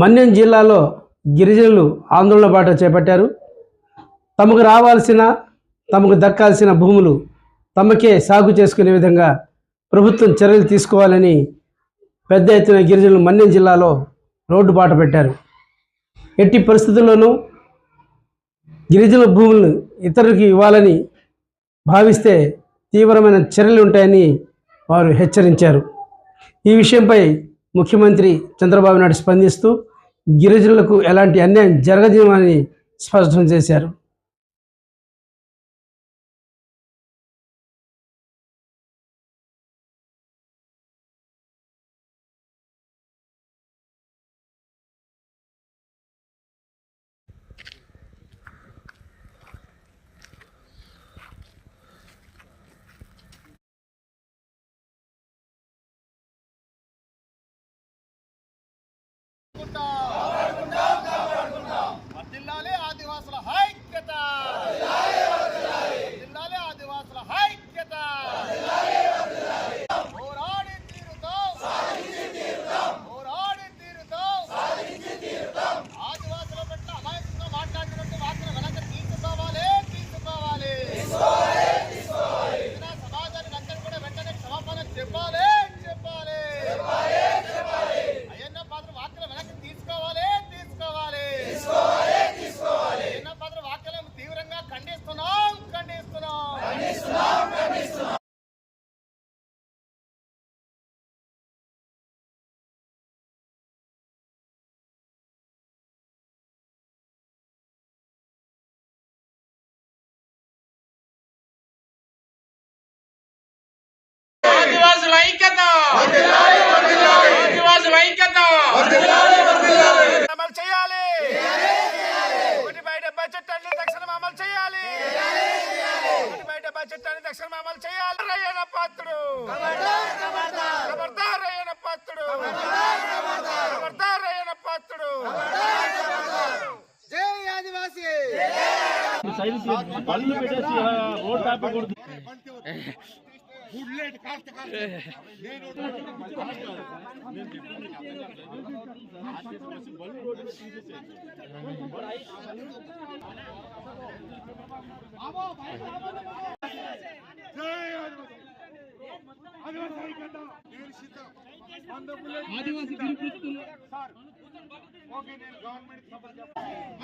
మన్యం జిల్లాలో గిరిజనులు ఆందోళన బాట చేపట్టారు. తమకు రావాల్సిన తమకు దక్కాల్సిన భూములు తమకే సాగు చేసుకునే విధంగా ప్రభుత్వం చర్యలు తీసుకోవాలని పెద్ద ఎత్తున గిరిజనులు మన్యం జిల్లాలో రోడ్డు బాట పెట్టారు. ఎట్టి పరిస్థితుల్లోనూ గిరిజనుల భూములను ఇతరులకు ఇవ్వాలని భావిస్తే తీవ్రమైన చర్యలు ఉంటాయని వారు హెచ్చరించారు. ఈ విషయంపై ముఖ్యమంత్రి చంద్రబాబు నాయుడు స్పందిస్తూ గిరిజనులకు ఎలాంటి అన్యాయం జరగజేయమని స్పష్టం చేశారు. ఆదివాసుల ఐక్యత!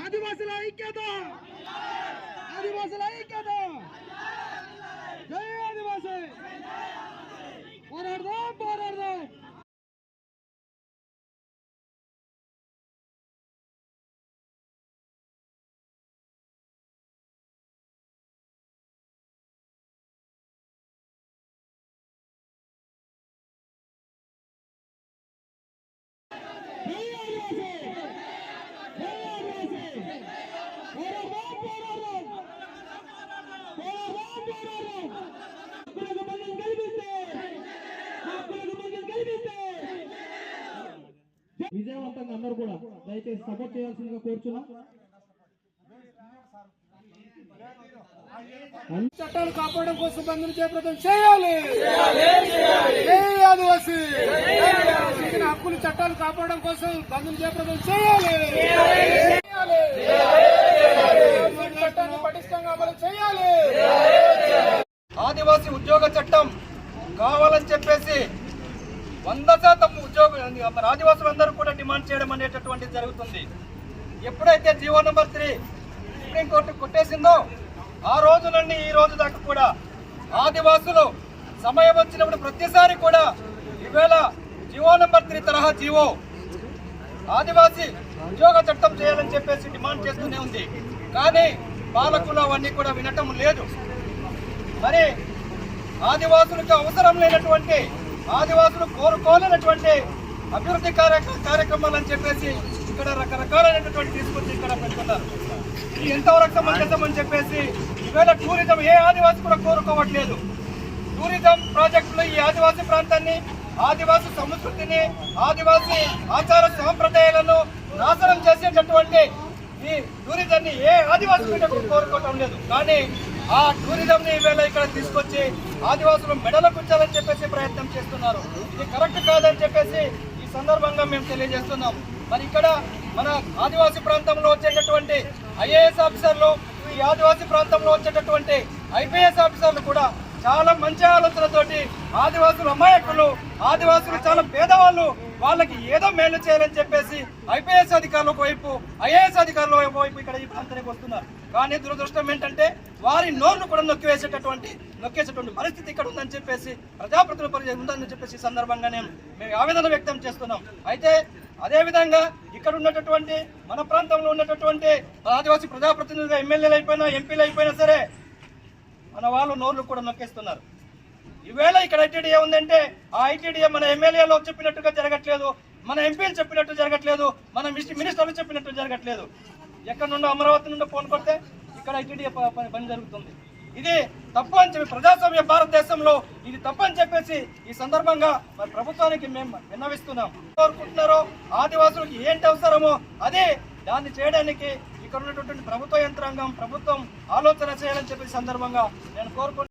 ఆదివాసుల ఐక్యత ఆదివాసుల ఐక్యత విజయవంతంగా అందరూ కూడా దయచేసి సపోర్ట్ చేయాల్సిందిగా కోరుచున్నాం. చట్టాలు కాపాడడం కోసం బంధువులు జయప్రదం చేయాలి. ఆదివాసి. హక్కులు చట్టాలు కాపాడడం కోసం బంధువులు జయప్రదం చేయాలి చేయాలి. చట్టాన్ని పటిష్టంగా అమలు చేయాలి ఆదివాసీ ఉద్యోగ చట్టం కావాలని చెప్పేసి వంద శాతం ఉద్యోగ మన కూడా డిమాండ్ చేయడం అనేటటువంటిది జరుగుతుంది. ఎప్పుడైతే GO number three supreme court కొట్టేసిందో ఆ రోజు నుండి ఈ రోజు దాకా కూడా ఆదివాసులు సమయం వచ్చినప్పుడు ప్రతిసారి కూడా ఈవేళ జీవో నెంబర్ త్రీ తరహా జీవో ఆదివాసీ ఉద్యోగ చట్టం చేయాలని చెప్పేసి డిమాండ్ చేస్తూనే ఉంది. కానీ పాలకులు అవన్నీ కూడా వినటం లేదు. మరి ఆదివాసులకు అవసరం లేనటువంటి ఆదివాసులు కోరుకోలేనటువంటి అభివృద్ధి కార్యక్ర కార్యక్రమాలు అని చెప్పేసి ఇక్కడ రకరకాలైనటువంటి తీసుకొచ్చి ఇక్కడ పెడుతున్నారు ఇది ఎంతవరకు సమంజసం అని చెప్పేసి ఈవేళ టూరిజం ఏ ఆదివాసి కూడా కోరుకోవట్లేదు. టూరిజం ప్రాజెక్టులు ఈ ఆదివాసీ ప్రాంతాన్ని ఆదివాసీ సంస్కృతిని ఆదివాసీ ఆచార సాంప్రదాయాలను నాశనం చేసేటటువంటి ఈ టూరిజంని ఏ ఆదివాసీ కూడా కోరుకోవటం లేదు. కానీ ఆ టూరిజంని ఈవేళ ఇక్కడ తీసుకొచ్చి ఆదివాసులు మెడల ఉంచాలని చెప్పేసి ప్రయత్నం చేస్తున్నారు. ఇది కరెక్ట్ కాదని చెప్పేసి సందర్భంగా మేము తెలియజేస్తున్నాం. మరి ఇక్కడ మన ఆదివాసీ ప్రాంతంలో వచ్చేటటువంటి ఐఏఎస్ ఆఫీసర్లు ఈ ఆదివాసీ ప్రాంతంలో వచ్చేటటువంటి ఐపీఎస్ ఆఫీసర్లు కూడా చాలా మంచి ఆలోచనతోటి ఆదివాసులు అమాయకులు ఆదివాసులు చాలా పేదవాళ్ళు వాళ్ళకి ఏదో మేలు చేయాలని చెప్పేసి ఐపీఎస్ అధికారుల వైపు ఐఏఎస్ అధికారుల వైపు ఇక్కడ ఈ ప్రాంతానికి వస్తున్నారు. కానీ దురదృష్టం ఏంటంటే వారి నోరును కూడా నొక్కివేసేటటువంటి నొక్కేసేటువంటి పరిస్థితి ఇక్కడ ఉందని చెప్పేసి ప్రజాప్రతినిధుల పరిస్థితి ఉందని చెప్పేసి ఈ సందర్భంగా నేను మేము ఆవేదన వ్యక్తం చేస్తున్నాం. అయితే అదేవిధంగా ఇక్కడ ఉన్నటువంటి మన ప్రాంతంలో ఉన్నటువంటి ఆదివాసీ ప్రజాప్రతినిధులు ఎమ్మెల్యేలు అయిపోయినా ఎంపీలు అయిపోయినా సరే మన వాళ్ళు నోర్లు కూడా నొక్కేస్తున్నారు. ఈవేళ ఇక్కడ ఐటీడీఏ ఉందంటే ఆ ఐటీడీఏ మన ఎమ్మెల్యేలో చెప్పినట్టుగా జరగట్లేదు మన ఎంపీలు చెప్పినట్టు జరగట్లేదు మన మినిస్టర్లు చెప్పినట్టు జరగట్లేదు. ఎక్కడ నుండో అమరావతి నుండి ఫోన్ కొడితే ఇక్కడ ఐటీడీఏ పని పని జరుగుతుంది. ఇది తప్పు అని చెప్పి ప్రజాస్వామ్య భారతదేశంలో ఇది తప్పు అని చెప్పేసి ఈ సందర్భంగా మరి ప్రభుత్వానికి మేము విన్నవిస్తున్నాం. కోరుకుంటున్నారో ఆదివాసులకు ఏంటి అవసరమో అదే దాన్ని చేయడానికి ఇక్కడ ఉన్నటువంటి ప్రభుత్వ యంత్రాంగం ప్రభుత్వం ఆలోచన చేయాలని చెప్పే సందర్భంగా నేను కోరుకుంటున్నాను.